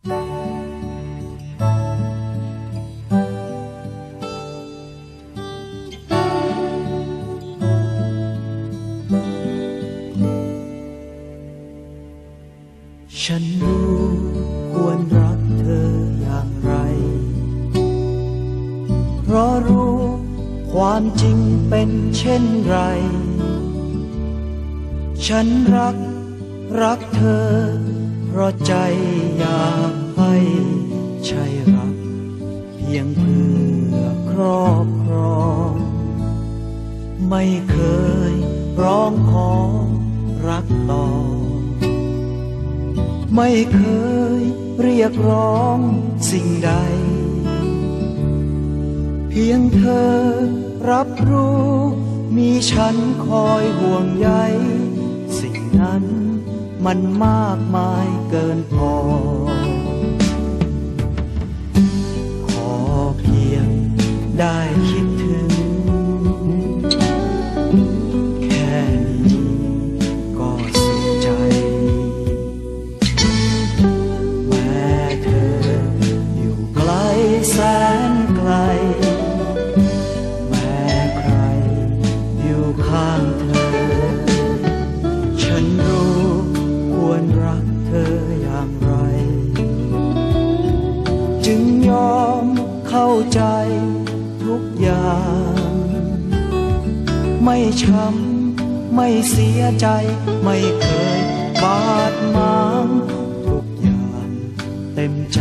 ฉันรู้ควรรักเธออย่างไร เพราะรู้ความจริงเป็นเช่นไร ฉันรักรักเธอ เพราะใจอยากให้ใช่รัก เพียงเพื่อครอบครอง ไม่เคยร้องขอรักต่อ ไม่เคยเรียกร้องสิ่งใด เพียงเธอรับรู้ มีฉันคอยห่วงใยสิ่งนั้น มันมากมายเกินพอ ขอเพียงได้คิดถึง แค่นี้ก็สุขใจ แม้เธออยู่ไกลแสนาใจทุกอย่าง ไม่ช้ำไม่เสียใจ ไม่เคยบาดหมางทุกอย่างเต็มใจ